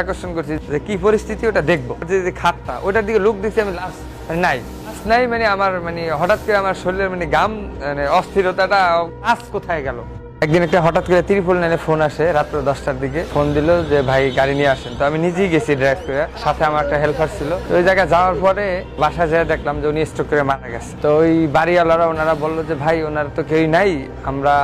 আকর্ষণ করছি যে কি পরিস্থিতি ওটা দেখব। যে খাতটা ওটার দিকে লুক দিচ্ছি আমি লাস্ট নাই। নাই মানে আমার মানে হঠাৎ করে আমার শরীরের মানে গাম মানে অস্থিরতাটা আজ কোথায় গেল? একদিন একটা হঠাৎ করে ত্রিপুল নাইনে ফোন আসে রাত্র দশটার দিকে। ফোন দিল যে ভাই গাড়ি নিয়ে আসেন। তো আমি নিজেই গেছি ড্রাইভ করে। সাথে আমার একটা হেল্পার ছিল। ওই জায়গায় যাওয়ার পরে বাসায় যেয়ে দেখলাম যে উনি স্ট্রোক করে মারা গেছে। তো ওই বাড়িওয়ালারা ওনারা বলল যে ভাই ওনার তো কেউই নাই। আমরা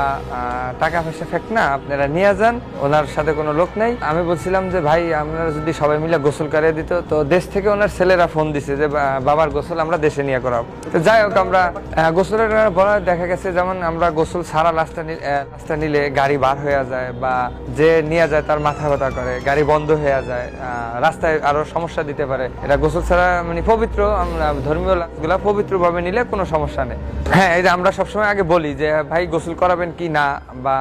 টাকা পয়সা ফেক না আপনারা নিয়ে যান। ওনার সাথে কোনো লোক নেই। আমি বলছিলাম যে ভাই আপনারা যদি সবাই মিলে গোসল করিয়ে দিত তো দেশ থেকে ওনার ছেলেরা ফোন দিছে যে বাবার গোসল আমরা দেশে নিয়ে করাবো। তো যাই হোক আমরা গোসলের বলা দেখা গেছে যেমন আমরা গোসল সারা আহ, রাস্তা নিলে গাড়ি বার হয়ে যায় বা যে নিয়ে যায় তার মাথা ব্যথা করে, গাড়ি বন্ধ হয়ে যায় রাস্তায় আরও সমস্যা দিতে পারে। এটা গোসল ছাড়া মানে পবিত্র, আমরা ধর্মীয় লাশগুলা পবিত্র ভাবে নিলে কোনো সমস্যা নেই। হ্যাঁ এই যে আমরা সবসময় আগে বলি যে, ভাই, গোসল করাবেন কি না? বা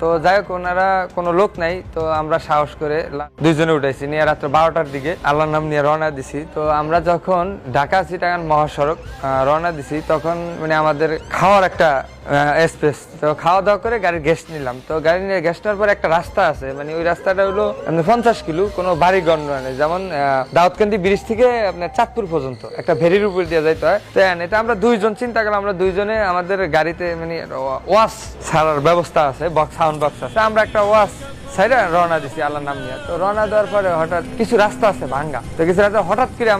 তো যাই হোক, ওনারা কোনো লোক নাই, তো আমরা সাহস করে দুইজনে উঠাইছি, নিয়ে রাত্র বারোটার দিকে আল্লাহর নাম নিয়ে রওনা দিছি। তো আমরা যখন ঢাকা চিটাগান মহাসড়ক রওনা দিছি, তখন মানে আমাদের খাওয়ার একটা স্পেস তো খাওয়া দাওয়া করে গাড়ির গ্যাস নিলাম। তো গাড়ি নিয়ে গ্যাস নেওয়ার পর একটা রাস্তা আছে মানে ওই রাস্তাটা হলো পঞ্চাশ কিলো, কোনো বাড়ি গণ্য নেই। যেমন দাউদকান্দি ব্রিজ থেকে আপনার চাঁদপুর পর্যন্ত, একটা ভেরির উপর দিয়ে যাইতে হয়। তো এটা আমরা দুইজন, চিন্তা করলাম আমরা দুইজনে আমাদের গাড়িতে মানে ওয়াশ ছাড়ার ব্যবস্থা আছে বক্স সাউন্ড বক্স আছে। আমরা একটা ওয়াশ সাইডে রওনা দিছি নাম নিয়ে। তো রওনা দেওয়ার পরে হঠাৎ কিছু রাস্তা আছে ভাঙ্গা। তো কিছু রাস্তা হঠাৎ করে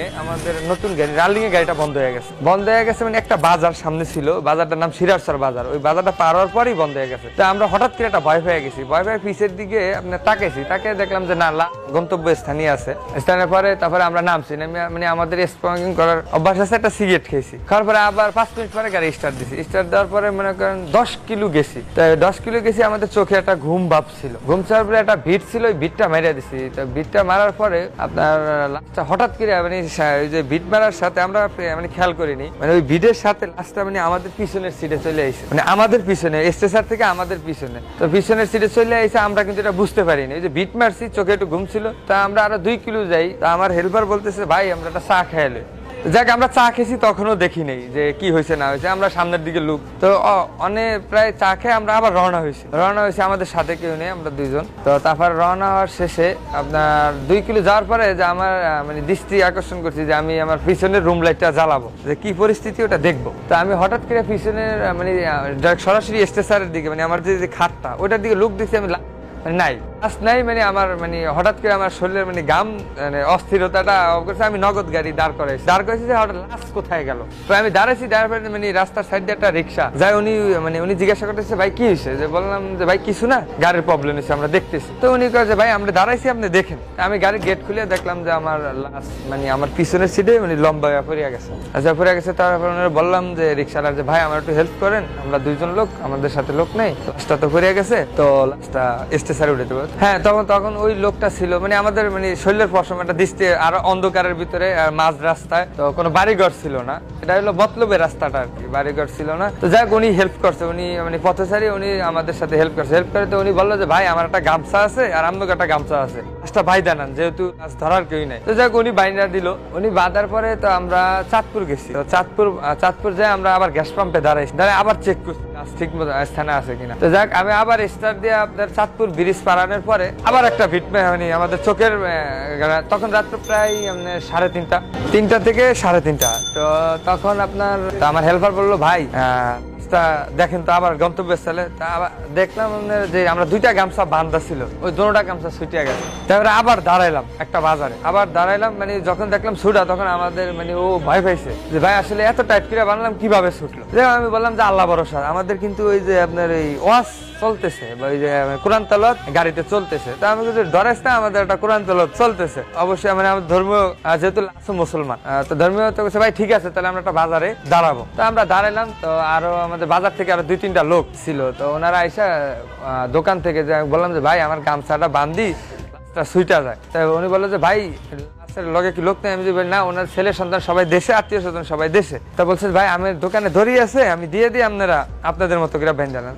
এ আমাদের নতুন গাড়ি এ গাড়িটা বন্ধ হয়ে গেছে। বন্ধ হয়ে গেছে মানে একটা বাজার সামনে ছিল, বাজারটার নাম সিরাজসর বাজার। ওই বাজারটা পার হওয়ার পরেই বন্ধ হয়ে গেছে। তো আমরা হঠাৎ করে একটা ভয় পেয়ে গেছি। ভয় পেয়ে পিছের দিকে আপনার তাকাইছি। তাকে দেখলাম যে না গন্তব্য স্থানীয় আছে। স্থানের পরে তারপরে আমরা নামছি। নেমে মানে আমাদের স্পকিং করার অভ্যাস আছে, একটা সিগারেট খেয়েছি। খাওয়ার পরে আবার পাঁচ মিনিট পরে গাড়ি স্টার্ট দিছি। স্টার্ট দেওয়ার পরে মনে করেন দশ কিলো গেছি। তো দশ কিলো গেছি, আমাদের চোখে একটা ঘুম ভাব ছিল। ঘুম ছাড়ার পরে একটা ভিড় ছিল, ওই ভিড়টা মেরে দিছি। তো ভিড়টা মারার পরে আপনার লাস্টটা হঠাৎ করে মানে ওই যে ভিড় মারার সাথে আমরা মানে খেয়াল করিনি। মানে ওই ভিড়ের সাথে লাস্টটা মানে আমাদের পিছনের সিটে চলে আইছে। মানে আমাদের পিছনে, স্টেশন থেকে আমাদের পিছনে। তো পিছনের সিটে চলে আইছে, আমরা কিন্তু এটা বুঝতে পারিনি। ওই যে ভিট মারছি, চোখে একটু ঘুম ছিল। তা আমরা আরও দুই কিলো যাই। তা আমার হেল্পার বলতেছে, ভাই, আমরা একটা চা খেয়ালে যাক, আমরা চা খেয়েছি, তখনও দেখি নেই যে কি হয়েছে, না হয়েছে। আমরা সামনের দিকে লুক তো অনেক প্রায় চা খেয়ে আমরা আবার রওনা হয়েছি। রওনা হয়েছি আমাদের সাথে কেউ নেই, আমরা দুইজন। তো, তারপর রওনা হওয়ার শেষে আপনার দুই কিলো যাওয়ার পরে যে আমার মানে দৃষ্টি আকর্ষণ করছি যে আমি আমার পিছনের রুম লাইটটা জ্বালাবো। যে কি পরিস্থিতি, ওটা দেখব। তো আমি হঠাৎ করে পিছনের মানে সরাসরি স্টেশনের দিকে মানে আমার যে খাতটা ওটার দিকে লুক দিচ্ছি আমি মানে নাই। নাই মানে আমার মানে হঠাৎ করে আমার শরীরের মানে গাম মানে অস্থিরতাটা করছে আমি নগদ গাড়ি দাঁড় করাইছি। দাঁড় করেছি যে হঠাৎ লাস্ট কোথায় গেল? তো আমি দাঁড়াইছি দাঁড়ার মানে রাস্তার সাইড একটা রিক্সা। যাই উনি মানে উনি জিজ্ঞাসা করতেছে, ভাই, কি হয়েছে যে বললাম যে, ভাই, কিছু না, গাড়ির প্রবলেম হয়েছে আমরা দেখতেছি। তো উনি কয়েছে ভাই, আমরা দাঁড়াইছি, আপনি দেখেন। আমি গাড়ির গেট খুলে দেখলাম যে আমার লাস্ট মানে আমার পিছনের সিটে মানে লম্বা পড়িয়া গেছে। আচ্ছা পড়ে গেছে, তারপর ওনারা বললাম যে, রিক্সাওয়ালার যে, ভাই আমার একটু হেল্প করেন, আমরা দুইজন লোক, আমাদের সাথে লোক নেই। লাস্টটা তো পড়ে গেছে, তো লাস্টটা স্টেশনে উঠে দেবো হ্যাঁ তখন তখন ওই লোকটা ছিল। মানে আমাদের মানে শরীরের পশম, একটা দৃষ্টি আর অন্ধকারের ভিতরে মাঝ রাস্তায়। তো কোনো বাড়িঘর ছিল না। এটা হলো বতলবে রাস্তাটা আর কি, বাড়িঘর ছিল না। তো যাক উনি হেল্প করছে। উনি মানে পথচারী, উনি আমাদের সাথে হেল্প করছে। হেল্প করে তো উনি বলল যে, ভাই, আমার একটা গামছা আছে আর আমনুক একটা গামছা আছে। একটা ভাই দানান যেহেতু মাছ ধরার কেউই নাই। তো যাক, উনি বাইনা দিল। উনি বাঁধার পরে তো আমরা চাঁদপুর গেছি। তো চাঁদপুর চাঁদপুর যাই আমরা আবার গ্যাস পাম্পে দাঁড়াইছি। দাঁড়াই আবার চেক করছি ঠিক মতো স্থানে আছে কিনা। তো যাক, আমি আবার স্টার্ট দিয়ে আপনার চাঁদপুর ব্রিজ পারানোর পরে আবার একটা ভিট হয়নি। আমাদের চোখের তখন রাত্র প্রায় সাড়ে তিনটা। তিনটা থেকে সাড়ে তিনটা। তো তখন আপনার আমার হেল্পার বলল, ভাই তা দেখেন তো আবার গন্তব্যস্থলে, তা আবার দেখলাম যে আমরা দুইটা গামছা বান্ধা ছিল, ওই দুটা গামছা ছুটিয়া গেছে। তারপরে আবার দাঁড়াইলাম একটা বাজারে। আবার দাঁড়াইলাম মানে যখন দেখলাম ছুটা, তখন আমাদের মানে ও ভয় পাইছে যে, ভাই, আসলে এত টাইট করে বানালাম, কীভাবে ছুটলো? যে আমি বললাম যে, আল্লাহ ভরসা। আমাদের কিন্তু ওই যে আপনার এই ওয়াশ চলতেছে, বা ওই যে কোরআন তালত গাড়িতে চলতেছে। তা আমি কিছু ডরাইস না, আমাদের একটা কোরআন তালত চলতেছে। অবশ্যই মানে আমাদের ধর্মীয় যেহেতু আছে মুসলমান তো ধর্মীয় তো ভাই, ঠিক আছে, তাহলে আমরা একটা বাজারে দাঁড়াবো। তো আমরা দাঁড়াইলাম, তো আরও আমাদের বাজার থেকে আরও দুই তিনটা লোক ছিল। তো ওনারা আইসা দোকান থেকে যে বললাম যে, ভাই, আমার গামছাটা বান্ধি সুইটা যায়। তাই উনি বলল যে, ভাই লগে কি আমি না ওনার ছেলে সন্তান সবাই দেশে আত্মীয় স্বজন সবাই দেশে। তা ভাই আমার দোকানে আছে আমি দিয়ে দিই আপনারা আপনাদের মতো করে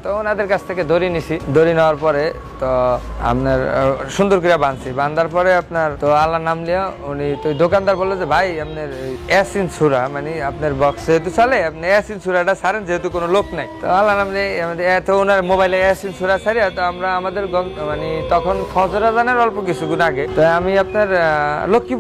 তো ওনাদের কাছ থেকে নিছি। নেওয়ার পরে তো আপনার সুন্দর করে বাঁধছি। পরে আপনার তো নাম উনি তো দোকানদার বলল যে ভাই আপনার মানে আপনার বক্স যেহেতু চলে আপনি অ্যাসিন সুরাটা ছাড়েন যেহেতু কোনো লোক নাই। তো আল্লাহ নাম আমাদের এত ওনার মোবাইলে অ্যাসিন সুরা ছাড়িয়া তো আমরা আমাদের মানে তখন ফজর আজানের অল্প কিছুক্ষণ আগে তো আমি আপনার আহ,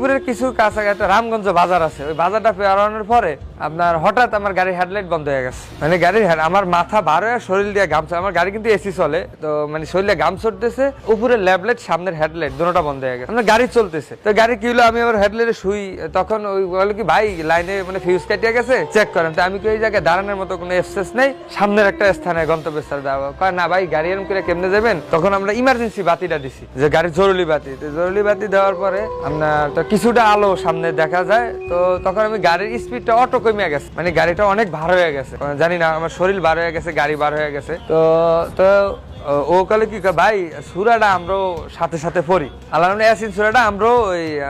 লক্ষ্মীপুরের কিছু কাছাকাছি রামগঞ্জ বাজার আছে। ওই বাজারটা পেরানোর পরে আপনার হঠাৎ আমার গাড়ির হেডলাইট বন্ধ হয়ে গেছে। মানে গাড়ির আমার মাথা বার হয়ে শরীর দিয়ে গামছা আমার গাড়ি কিন্তু এসি চলে, তো মানে শরীরে গাম চড়তেছে উপরে ল্যাবলাইট সামনের হেডলাইট, দুটোটা বন্ধ হয়ে গেছে। আমার গাড়ি চলতেছে। তো গাড়ি কি হলো, আমি আবার হেডলাইটে শুই। তখন ওই বলে কি, ভাই, লাইনে মানে ফিউজ কাটিয়ে গেছে চেক করেন। তো আমি কি ওই জায়গায় দাঁড়ানোর মতো কোনো এক্সেস নেই। সামনের একটা স্থানে গন্তব্যস্থল দেওয়া। কয়, না ভাই, গাড়ি এরকম করে কেমনে যাবেন? তখন আমরা ইমার্জেন্সি বাতিটা দিছি, যে গাড়ির জরুরি বাতি। তো জরুরি বাতি দেওয়ার পরে আপনার তো কিছুটা আলো সামনে দেখা যায়, তো তখন আমি গাড়ির স্পিডটা অটো কমে গেছে। মানে গাড়িটা অনেক ভার হয়ে গেছে। জানি না, আমার শরীর বার হয়ে গেছে, গাড়ি বার হয়ে গেছে। তো তো ও- কালে কি ভাই, সুরাটা আমরাও সাথে সাথে পড়ি। আল্লাহ ইয়াসিন সুরাটা আমরাও ওই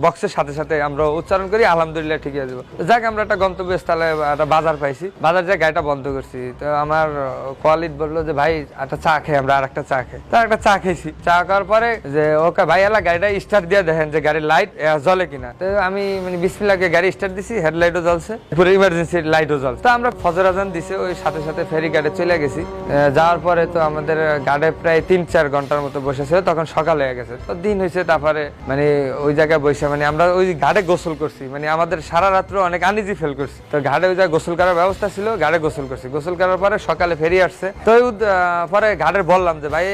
বক্সের সাথে সাথে আমরা উচ্চারণ করি, আলহামদুলিল্লাহ ঠিক আছে যাক, আমরা একটা গন্তব্যস্থলে একটা বাজার পাইছি। বাজার যায় গাড়িটা বন্ধ করছি। তো আমার কোয়ালিট বলল যে, ভাই, একটা চা খাই আমরা আর একটা চা খাই। তো একটা চা খেয়েছি চা খাওয়ার পরে যে, ওকে, ভাই, এলা গাড়িটা স্টার্ট দিয়ে দেখেন যে, গাড়ির লাইট জ্বলে কিনা। তো আমি মানে বিসমিল্লাহকে গাড়ি স্টার্ট দিছি, হেডলাইটও জ্বলছে, পুরো ইমার্জেন্সি লাইটও জ্বলছে। তো আমরা ফজর আজান দিছে, ওই সাথে সাথে ফেরি গাড়ি চলে গেছি। যাওয়ার পরে তো আমাদের গাড়ে প্রায় তিন, চার ঘণ্টার মতো বসেছিল তখন সকাল হয়ে গেছে। তো দিন হয়েছে, তারপরে মানে ওই জায়গায় বসে মানে আমরা ওই ঘাটে গোসল করছি। মানে আমাদের সারা রাত্র অনেক আনিজি ফেল করছি। তো ঘাটে ওই জায়গায় গোসল করার ব্যবস্থা ছিল, ঘাটে গোসল করছি। গোসল করার পরে সকালে ফেরি আসছে। তো পরে ঘাটের বললাম যে, ভাই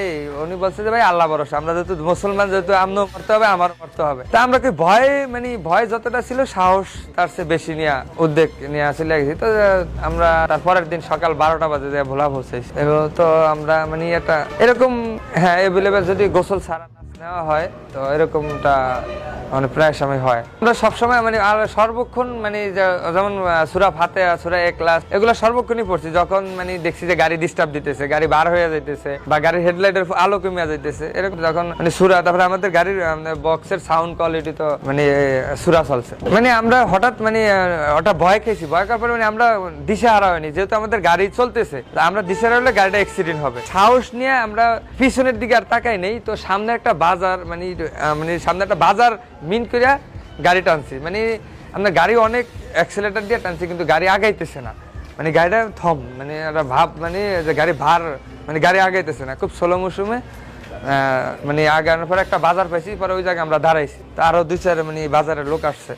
উনি বলছে যে, ভাই, আল্লাহ ভরসা, আমরা যেহেতু মুসলমান, যেহেতু আমনও করতে হবে, আমারও করতে হবে। তা আমরা কি ভয় মানে ভয় যতটা ছিল, সাহস তার চেয়ে বেশি নিয়ে, উদ্বেগ নিয়ে গেছি তো আমরা তার পরের দিন সকাল বারোটা বাজে যে ভোলা পৌঁছেছি। এবং তো আমরা মানে একটা এরকম হ্যাঁ এভেলেবেল যদি গোসল না নেওয়া হয় তো এরকমটা মানে প্রায় সময় হয়। আমরা সবসময় মানে আর সর্বক্ষণ মানে যেমন সুরা ফাতে সুরা এক ক্লাস এগুলো সর্বক্ষণই পড়ছি। যখন মানে দেখছি যে গাড়ি ডিস্টার্ব দিতেছে, গাড়ি বার হয়ে যাইতেছে বা গাড়ির হেডলাইটের আলো কমে যাইতেছে, এরকম যখন মানে সুরা, তারপরে আমাদের গাড়ির বক্সের সাউন্ড কোয়ালিটি তো মানে সুরা চলছে। মানে আমরা হঠাৎ মানে ওটা ভয় খেয়েছি। ভয় খাওয়ার পরে মানে আমরা দিশা হারা হয়নি। যেহেতু আমাদের গাড়ি চলতেছে আমরা দিশা হারালে গাড়িটা অ্যাক্সিডেন্ট হবে। সাহস নিয়ে আমরা পিছনের দিকে আর তাকাই নেই। তো সামনে একটা বাজার মানে মানে সামনে একটা বাজার মিন করিয়া গাড়ি টানছি। মানে আমরা গাড়ি অনেক অ্যাক্সিলেটার দিয়ে টানছি, কিন্তু গাড়ি আগাইতেছে না। মানে গাড়িটা থম মানে একটা ভাব মানে যে গাড়ি ভার মানে গাড়ি আগাইতেছে না। খুব স্লো মৌসুমে মানে আগানোর পরে একটা বাজার পাইছি, পরে ওই জায়গায় আমরা দাঁড়াইছি। তো আরও দুই চার মানে বাজারের লোক আসছে।